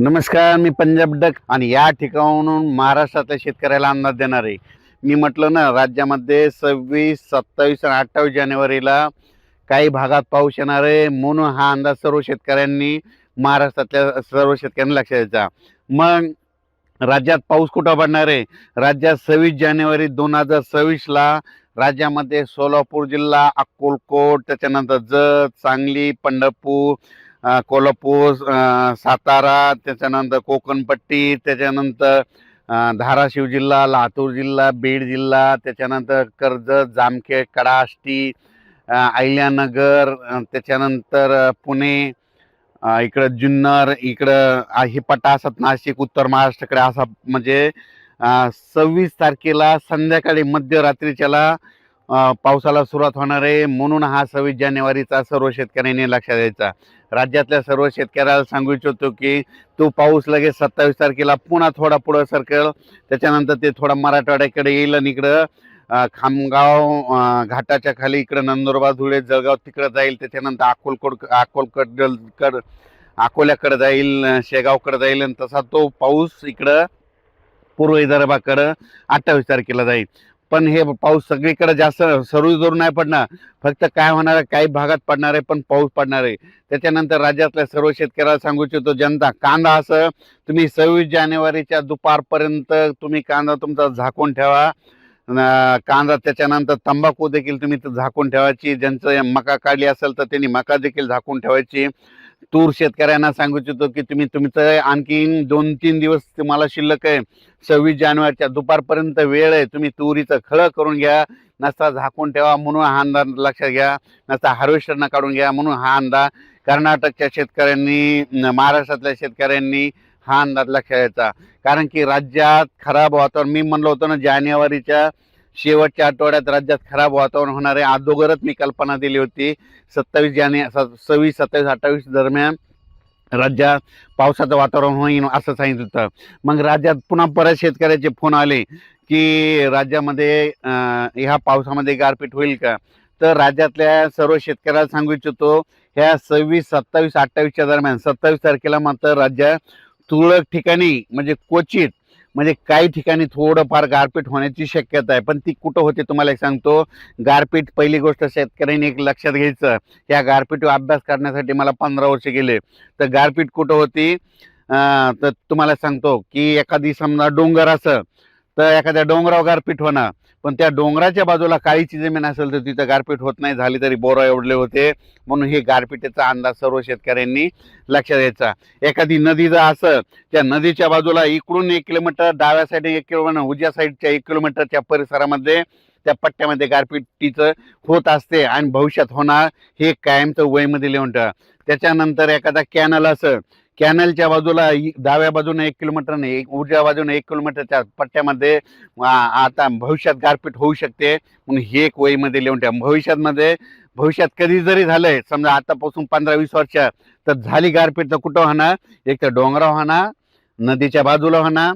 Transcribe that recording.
नमस्कार मी पंजाब डक आणि या ठिकाणाहून महाराष्ट्रातल्या शेतकऱ्याला अंदाज देणार आहे. मी म्हटलं ना राज्यामध्ये सव्वीस सत्तावीस आणि अठ्ठावीस जानेवारीला काही भागात पाऊस येणार आहे म्हणून हा अंदाज सर्व शेतकऱ्यांनी महाराष्ट्रातल्या सर्व शेतकऱ्यांनी लक्षात द्यायचा मग राज्यात पाऊस कुठं पडणार आहे? राज्यात सव्वीस जानेवारी दोन हजार सव्वीसला राज्यामध्ये सोलापूर जिल्हा अक्कोलकोट त्याच्यानंतर जत सांगली पंढरपूर कोल्हापूर सातारा त्याच्यानंतर कोकणपट्टी त्याच्यानंतर धाराशिव जिल्हा लातूर जिल्हा बीड जिल्हा त्याच्यानंतर कर्जत जामखेड कडाष्टी अहिल्यानगर त्याच्यानंतर पुणे इकडं जुन्नर इकडं अ, ही पट्टा असत नाशिक उत्तर महाराष्ट्राकडे असा म्हणजे सव्वीस तारखेला संध्याकाळी मध्यरात्रीच्याला पावसाला सुरुवात होणार आहे. म्हणून हा सव्वीस जानेवारीचा सर्व शेतकऱ्यांनी लक्षात द्यायचा. राज्यातल्या सर्व शेतकऱ्याला सांगू इच्छितो की तो पाऊस लगेच सत्तावीस तारखेला पुन्हा थोडा पुढं सरकेल. त्याच्यानंतर ते थोडा मराठवाड्याकडे येईल आणि इकडं खामगाव घाटाच्या खाली इकडं नंदुरबार धुळे जळगाव तिकडं जाईल. त्याच्यानंतर अकोलकोड अकोलकड कड अकोल्याकडं जाईल शेगावकडं जाईल आणि तसा तो पाऊस इकडं पूर्व विदर्भाकडं अठ्ठावीस तारखेला जाईल. पण हे पाऊस सगळीकडे जास्त सरू जोर नाही पडणार. फक्त काय होणार आहे काही भागात पडणार आहे पण पाऊस पडणार आहे. त्याच्यानंतर राज्यातल्या सर्व शेतकऱ्याला सांगू इच्छितो जनता कांदा असं तुम्ही सव्वीस जानेवारीच्या दुपारपर्यंत तुम्ही कांदा तुमचा झाकून ठेवा. कांदा त्याच्यानंतर तंबाखू देखील तुम्ही झाकून ठेवायची. ज्यांचं मका काढली असेल तर त्यांनी मका देखील झाकून ठेवायची. तूर शेतकऱ्यांना सांगू इच्छितो की तुम्ही तुमचं आणखीन दोन तीन दिवस तुम्हाला शिल्लक आहे. सव्वीस जानेवारीच्या दुपारपर्यंत वेळ आहे. तुम्ही तुरीचं खळं करून घ्या. नसता झाकून ठेवा म्हणून हा अंदाज लक्षात घ्या. नसता हार्वेस्टरनं काढून घ्या म्हणून हा अंदाज कर्नाटकच्या शेतकऱ्यांनी महाराष्ट्रातल्या शेतकऱ्यांनी हा अंदाज लक्षात घ्यायचा. कारण की राज्यात खराब वातावरण मी म्हणलं होतं ना जानेवारीच्या शेवटच्या आठवड्यात राज्यात खराब वातावरण होणार आहे अगोदरच मी कल्पना दिली होती. सत्तावीस जाने सव्वीस सत्तावीस अठ्ठावीस दरम्यान राज्यात पावसाचं वातावरण होईल असं सांगितलं होतं. मग राज्यात पुन्हा परत शेतकऱ्याचे फोन आले की राज्यामध्ये ह्या पावसामध्ये गारपीट होईल का? तर राज्यातल्या सर्व शेतकऱ्याला सांगू इच्छितो ह्या सव्वीस सत्तावीस अठ्ठावीसच्या दरम्यान सत्तावीस तारखेला मात्र राज्यात तुरळक ठिकाणी म्हणजे क्वचित म्हणजे काही ठिकाणी थोडंफार गारपीट होण्याची शक्यता आहे. पण ती कुठं होते तुम्हाला एक सांगतो. गारपीट पहिली गोष्ट शेतकऱ्यांनी एक लक्षात घ्यायचं. या गारपीट अभ्यास करण्यासाठी मला पंधरा वर्ष गेले. तर गारपीट कुठं होती? तर तुम्हाला सांगतो की एखादी समजा डोंगर असं तर एखाद्या डोंगरावर गारपीट होणार. पण त्या डोंगराच्या बाजूला काळीची जमीन असेल तर तिथं गारपीट होत नाही. झाली तरी बोरा एवढले होते. म्हणून हे गारपिटीचा अंदाज सर्व शेतकऱ्यांनी लक्षात द्यायचा एखादी नदी जर असं त्या नदीच्या बाजूला इकडून एक किलोमीटर डाव्या साईडने एक किलोमीटर उजव्या साईडच्या एक किलोमीटरच्या परिसरामध्ये त्या पट्ट्यामध्ये गारपीटीचं होत असते आणि भविष्यात होणार हे कायमचं वयमध्ये लिहून ठेवा. त्याच्यानंतर एखादा कॅनल असं कॅनलच्या बाजूला डाव्या बाजूने एक किलोमीटर एक उजव्या बाजूने एक किलोमीटरच्या पट्ट्यामध्ये आता भविष्यात गारपीट होऊ शकते. म्हणून हे एक वयमध्ये लिहून ठेवा. भविष्यातमध्ये भविष्यात कधी जरी झालंय समजा आतापासून पंधरा वीस वर्ष तर झाली गारपीट तर कुठं होणार? एक तर डोंगराव होणार नदीच्या बाजूला होणार